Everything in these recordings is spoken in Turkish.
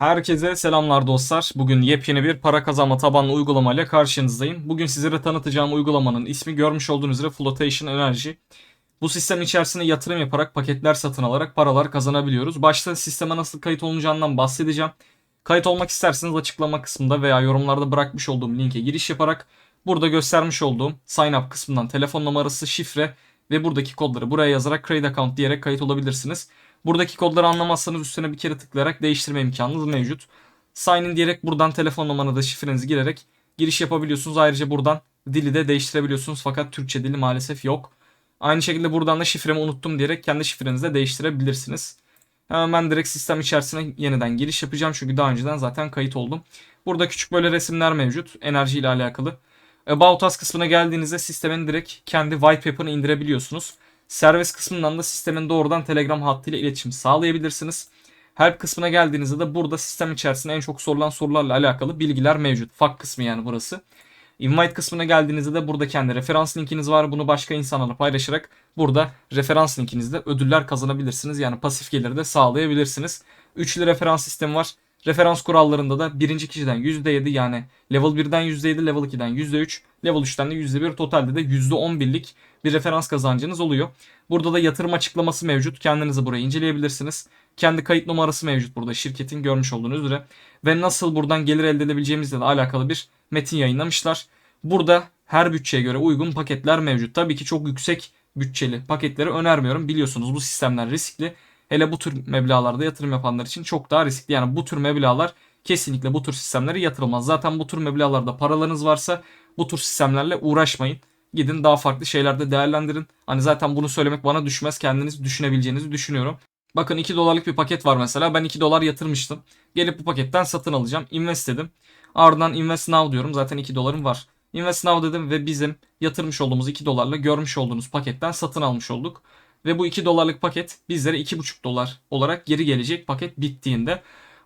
Herkese selamlar dostlar. Bugün yepyeni bir para kazanma tabanlı uygulamayla karşınızdayım. Bugün sizlere tanıtacağım uygulamanın ismi görmüş olduğunuz üzere Flotation Energy. Bu sistem içerisinde yatırım yaparak paketler satın alarak paralar kazanabiliyoruz. Başta sisteme nasıl kayıt olunacağından bahsedeceğim. Kayıt olmak isterseniz açıklama kısmında veya yorumlarda bırakmış olduğum linke giriş yaparak burada göstermiş olduğum sign up kısmından telefon numarası, şifre ve buradaki kodları buraya yazarak create account diyerek kayıt olabilirsiniz. Buradaki kodları anlamazsanız üstüne bir kere tıklayarak değiştirme imkanınız mevcut. Sign in diyerek buradan telefon numaranızı şifrenizi girerek giriş yapabiliyorsunuz. Ayrıca buradan dili de değiştirebiliyorsunuz fakat Türkçe dili maalesef yok. Aynı şekilde buradan da şifremi unuttum diyerek kendi şifrenizi de değiştirebilirsiniz. Hemen ben direkt sistem içerisine yeniden giriş yapacağım çünkü daha önceden zaten kayıt oldum. Burada küçük böyle resimler mevcut enerji ile alakalı. About Us kısmına geldiğinizde sistemin direkt kendi whitepaper'ını indirebiliyorsunuz. Servis kısmından da sistemin doğrudan Telegram hattıyla iletişim sağlayabilirsiniz. Help kısmına geldiğinizde de burada sistem içerisinde en çok sorulan sorularla alakalı bilgiler mevcut. FAQ kısmı yani burası. Invite kısmına geldiğinizde de burada kendi referans linkiniz var. Bunu başka insanlarla paylaşarak burada referans linkinizde ödüller kazanabilirsiniz. Yani pasif geliri de sağlayabilirsiniz. Üçlü referans sistemi var. Referans kurallarında da birinci kişiden %7 yani level 1'den %7, level 2'den %3, level 3'ten de %1 totalde de %11'lik bir referans kazancınız oluyor. Burada da yatırım açıklaması mevcut. Kendinizi buraya inceleyebilirsiniz. Kendi kayıt numarası mevcut burada şirketin görmüş olduğunuz üzere. Ve nasıl buradan gelir elde edebileceğimizle de alakalı bir metin yayınlamışlar. Burada her bütçeye göre uygun paketler mevcut. Tabii ki çok yüksek bütçeli paketleri önermiyorum. Biliyorsunuz bu sistemler riskli. Hele bu tür meblağlarda yatırım yapanlar için çok daha riskli. Yani bu tür meblağlar kesinlikle bu tür sistemlere yatırılmaz. Zaten bu tür meblağlarda paralarınız varsa bu tür sistemlerle uğraşmayın. Gidin daha farklı şeylerde değerlendirin. Hani zaten bunu söylemek bana düşmez. Kendiniz düşünebileceğinizi düşünüyorum. Bakın 2 dolarlık bir paket var mesela. Ben 2 dolar yatırmıştım. Gelip bu paketten satın alacağım. Invest dedim. Ardından invest now diyorum. Zaten 2 dolarım var. Invest now dedim ve bizim yatırmış olduğumuz 2 dolarla görmüş olduğunuz paketten satın almış olduk. Ve bu 2 dolarlık paket bizlere 2,5 dolar olarak geri gelecek paket bittiğinde.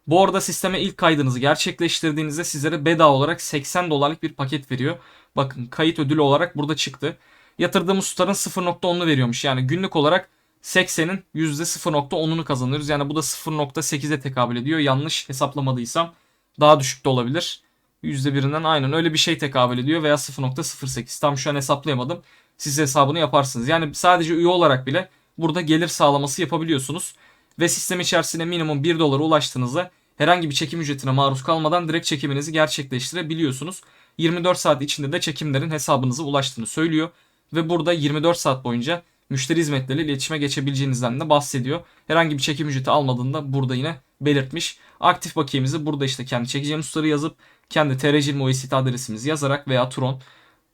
Bu arada sisteme ilk kaydınızı gerçekleştirdiğinizde sizlere bedava olarak 80 dolarlık bir paket veriyor. Bakın kayıt ödülü olarak burada çıktı. Yatırdığımız tutarın 0.10'unu veriyormuş. Yani günlük olarak 80'in %0.10'unu kazanıyoruz. Yani bu da 0.8'e tekabül ediyor. Yanlış hesaplamadıysam daha düşük de olabilir. %1'inden aynen öyle bir şey tekabül ediyor veya 0.08. Tam şu an hesaplayamadım. Siz hesabını yaparsınız. Yani sadece üye olarak bile burada gelir sağlaması yapabiliyorsunuz. Ve sistem içerisinde minimum 1 dolara ulaştığınızda herhangi bir çekim ücretine maruz kalmadan direkt çekiminizi gerçekleştirebiliyorsunuz. 24 saat içinde de çekimlerin hesabınıza ulaştığını söylüyor. Ve burada 24 saat boyunca müşteri hizmetleriyle iletişime geçebileceğinizden de bahsediyor. Herhangi bir çekim ücreti almadığında burada yine belirtmiş. Aktif bakiyemizi burada işte kendi çekeceğimiz tutarı yazıp kendi TR20 USDT adresimizi yazarak veya Tron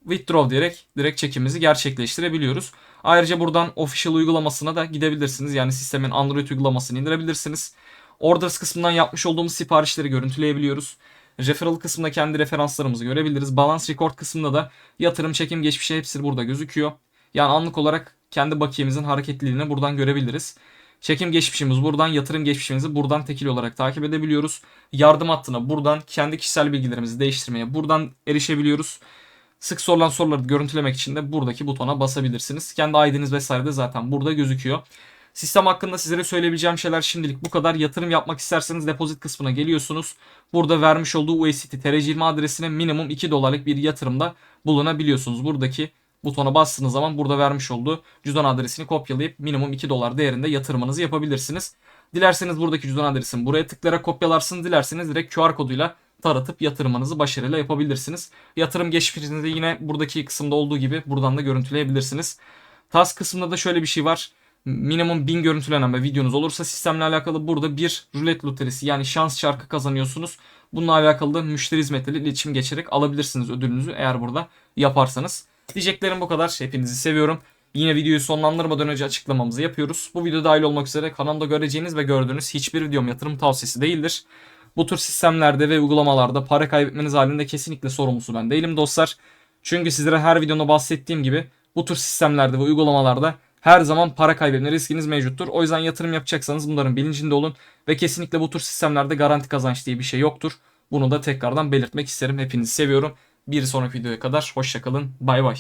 withdraw diyerek direkt çekimimizi gerçekleştirebiliyoruz. Ayrıca buradan official uygulamasına da gidebilirsiniz. Yani sistemin Android uygulamasını indirebilirsiniz. Orders kısmından yapmış olduğumuz siparişleri görüntüleyebiliyoruz. Referral kısmında kendi referanslarımızı görebiliriz. Balance record kısmında da yatırım, çekim, geçmişi hepsi burada gözüküyor. Yani anlık olarak kendi bakiyemizin hareketliliğini buradan görebiliriz. Çekim geçmişimiz buradan, yatırım geçmişimizi buradan tekil olarak takip edebiliyoruz. Yardım hattına buradan kendi kişisel bilgilerimizi değiştirmeye buradan erişebiliyoruz. Sık sorulan soruları görüntülemek için de buradaki butona basabilirsiniz. Kendi ID'niz vesaire de zaten burada gözüküyor. Sistem hakkında sizlere söyleyebileceğim şeyler şimdilik bu kadar. Yatırım yapmak isterseniz depozit kısmına geliyorsunuz. Burada vermiş olduğu USDT TR20 adresine minimum 2 dolarlık bir yatırımda bulunabiliyorsunuz. Buradaki butona bastığınız zaman burada vermiş olduğu cüzdan adresini kopyalayıp minimum 2 dolar değerinde yatırımınızı yapabilirsiniz. Dilerseniz buradaki cüzdan adresini buraya tıklayarak kopyalarsınız. Dilerseniz direkt QR koduyla taratıp yatırımınızı başarıyla yapabilirsiniz. Yatırım geçmişinizi yine buradaki kısımda olduğu gibi buradan da görüntüleyebilirsiniz. Task kısmında da şöyle bir şey var. Minimum 1000 görüntülenen ve videonuz olursa sistemle alakalı burada bir rulet loterisi yani şans çarkı kazanıyorsunuz. Bununla alakalı da müşteri hizmetleriyle iletişim geçerek alabilirsiniz ödülünüzü eğer burada yaparsanız. Diyeceklerim bu kadar. Hepinizi seviyorum. Yine videoyu sonlandırmadan önce açıklamamızı yapıyoruz. Bu video dahil olmak üzere kanalda göreceğiniz ve gördüğünüz hiçbir videom yatırım tavsiyesi değildir. Bu tür sistemlerde ve uygulamalarda para kaybetmeniz halinde kesinlikle sorumlusu ben değilim dostlar. Çünkü sizlere her videomda bahsettiğim gibi bu tür sistemlerde ve uygulamalarda her zaman para kaybetme riskiniz mevcuttur. O yüzden yatırım yapacaksanız bunların bilincinde olun ve kesinlikle bu tür sistemlerde garanti kazanç diye bir şey yoktur. Bunu da tekrardan belirtmek isterim. Hepinizi seviyorum. Bir sonraki videoya kadar hoşçakalın. Bay bay.